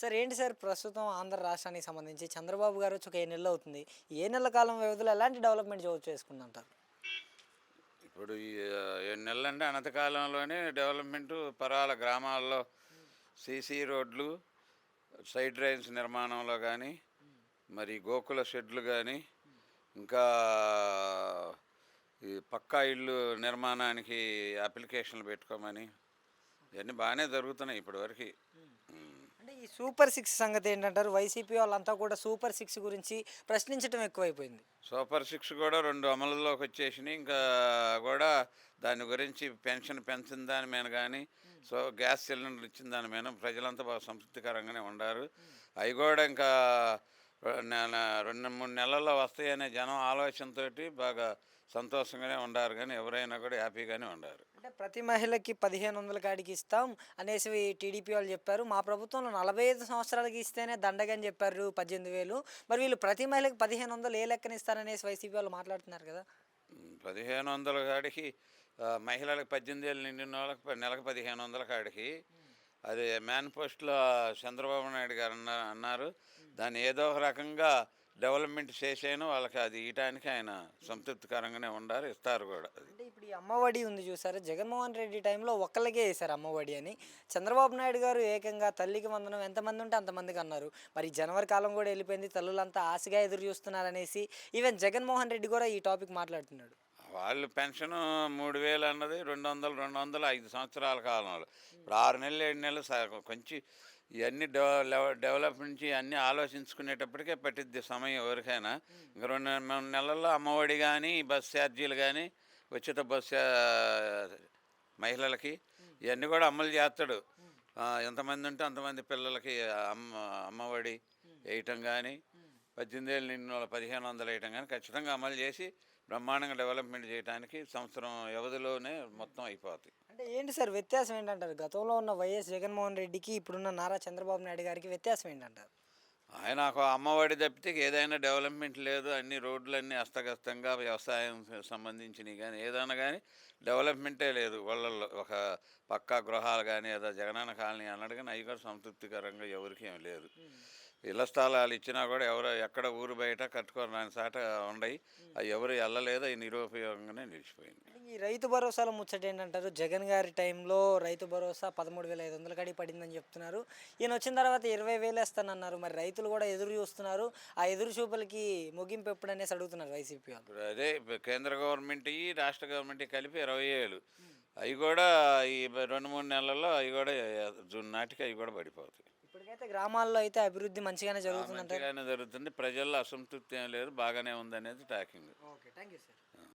Sir ఏంటి sir ప్రస్తుతం ఆంధ్ర రాష్ట్రానికి సంబంధించి చంద్రబాబు గారు వచ్చి ఒక ఏ నెలలు అవుతుంది. ఏ నెలల కాలం వ్యవధిలో ఎలాంటి డెవలప్మెంట్ చేసుకుందంటారు? ఇప్పుడు ఏడు నెలలు అంటే అనంతకాలంలోనే డెవలప్మెంట్ పరాల గ్రామాల్లో సీసీ రోడ్లు సైడ్ డ్రైన్స్ నిర్మాణంలో కానీ మరి గోకుల షెడ్లు కానీ ఇంకా ఈ పక్కా ఇళ్ళు నిర్మాణానికి అప్లికేషన్లు పెట్టుకోమని ఇవన్నీ బాగానే జరుగుతున్నాయి ఇప్పటివరకు. ఈ సూపర్ సిక్స్ సంగతి ఏంటంటారు? వైసీపీ వాళ్ళంతా కూడా సూపర్ సిక్స్ గురించి ప్రశ్నించడం ఎక్కువైపోయింది. సూపర్ సిక్స్ కూడా రెండు అమలులోకి వచ్చేసినాయి. ఇంకా కూడా దాని గురించి పెన్షన్ పెంచిన దాని మీద కానీ సో గ్యాస్ సిలిండర్ ఇచ్చిన దాని మీద ప్రజలంతా బాగా సంతృప్తికరంగానే ఉండారు. అవి కూడా ఇంకా నెల- రెండు మూడు నెలల్లో వస్తాయనే జనం ఆలోచనతోటి బాగా సంతోషంగానే ఉండారు కానీ ఎవరైనా కూడా హ్యాపీగానే ఉండారు. అంటే ప్రతి మహిళకి పదిహేను వందల కాడికి ఇస్తాం అనేసి టీడీపీ వాళ్ళు చెప్పారు. మా ప్రభుత్వంలో నలభై ఐదు సంవత్సరాలకి ఇస్తేనే దండగని చెప్పారు పద్దెనిమిది వేలు. మరి వీళ్ళు ప్రతి మహిళకి పదిహేను వందలు ఏ లెక్కన ఇస్తారనేసి వైసీపీ వాళ్ళు మాట్లాడుతున్నారు కదా? పదిహేను వందల కాడికి మహిళలకు పద్దెనిమిది ఏళ్ళు నిండిన వాళ్ళకి నెలకు పదిహేను వందల కాడికి. అది మేనిఫెస్టోలో చంద్రబాబు నాయుడు గారు అన్న అన్నారు. దాన్ని ఏదో ఒక రకంగా డెవలప్మెంట్ చేసేను వాళ్ళకి అది ఇయటానికి ఆయన సంతృప్తికరంగానే ఉండారు ఇస్తారు కూడా అంటే ఇప్పుడు ఈ అమ్మఒడి ఉంది చూసారా? జగన్మోహన్ రెడ్డి టైంలో ఒక్కళ్ళకే వేశారు అమ్మఒడి అని. చంద్రబాబు నాయుడు గారు ఏకంగా తల్లికి వందనం ఎంతమంది ఉంటే అంతమందికి అన్నారు. మరి జనవరి కాలం కూడా వెళ్ళిపోయింది తల్లులంతా ఆశగా ఎదురు చూస్తున్నారనేసి. ఈవెన్ జగన్మోహన్ రెడ్డి కూడా ఈ టాపిక్ మాట్లాడుతున్నాడు. వాళ్ళు పెన్షన్ మూడు వేలు అన్నది రెండు వందలు రెండు వందలు ఐదు సంవత్సరాల కాలంలో. ఇప్పుడు ఆరు నెలలు ఏడు నెలలు కొంచెం ఇవన్నీ డెవ నుంచి అన్నీ ఆలోచించుకునేటప్పటికే పట్టిద్ది సమయం ఎవరికైనా. ఇంక రెండు మూడు నెలల్లో అమ్మఒడి కానీ బస్ ఛార్జీలు కానీ ఉచిత బస్ మహిళలకి ఇవన్నీ కూడా అమలు చేస్తాడు. ఎంతమంది ఉంటే అంతమంది పిల్లలకి అమ్మ అమ్మఒడి వేయటం కానీ పద్దెనిమిది ఏళ్ళు నిన్న పదిహేను వందలు వేయటం కానీ ఖచ్చితంగా అమలు చేసి బ్రహ్మాండంగా డెవలప్మెంట్ చేయడానికి సంవత్సరం వ్యవధిలోనే మొత్తం అయిపోతాయి. అంటే ఏంటి సార్ వ్యత్యాసం ఏంటంటారు? గతంలో ఉన్న వైఎస్ జగన్మోహన్ రెడ్డికి ఇప్పుడున్న నారా చంద్రబాబు నాయుడు గారికి వ్యత్యాసం ఏంటంటారు? ఆయన ఒక అమ్మఒడి తప్పితే ఏదైనా డెవలప్మెంట్ లేదు అన్ని రోడ్లన్నీ అస్తవ్యస్తంగా వ్యవసాయం సంబంధించినవి కానీ ఏదైనా కానీ డెవలప్మెంటే లేదు వాళ్ళల్లో. ఒక పక్కా గృహాలు కానీ ఏదో జగనన్న కాలనీ అన్నాడు కానీ అవి కూడా సంతృప్తికరంగా ఎవరికి ఏం లేదు. ఇళ్ళ స్థలాలు ఇచ్చినా కూడా ఎవరు ఎక్కడ ఊరు బయట కట్టుకొని రాని సాట ఉండయి. అవి ఎవరు వెళ్ళలేదు అవి నిరుపయోగంగానే నిలిచిపోయింది. ఈ రైతు భరోసాలో ముచ్చట ఏంటంటారు? జగన్ గారి టైంలో రైతు భరోసా పదమూడు వేల ఐదు వందల కాడికి పడిందని చెప్తున్నారు. ఈయన వచ్చిన తర్వాత ఇరవై వేలు వేస్తానన్నారు. మరి రైతులు కూడా ఎదురు చూస్తున్నారు. ఆ ఎదురు చూపులకి ముగింపు ఎప్పుడు అనేసి అడుగుతున్నారు వైసీపీ వాళ్ళు. అదే కేంద్ర గవర్నమెంట్ రాష్ట్ర గవర్నమెంట్ కలిపి ఇరవై ఏళ్ళు. అవి కూడా ఈ రెండు మూడు నెలల్లో అవి కూడా జూన్ నాటికి అవి కూడా పడిపోతాయి. ఇప్పటికైతే గ్రామాల్లో అయితే అభివృద్ధి మంచిగానే మంచిగానే జరుగుతుంది. ప్రజల్లో అసంతృప్తి ఏం లేదు బాగానే ఉందనేది talking okay thank you sir.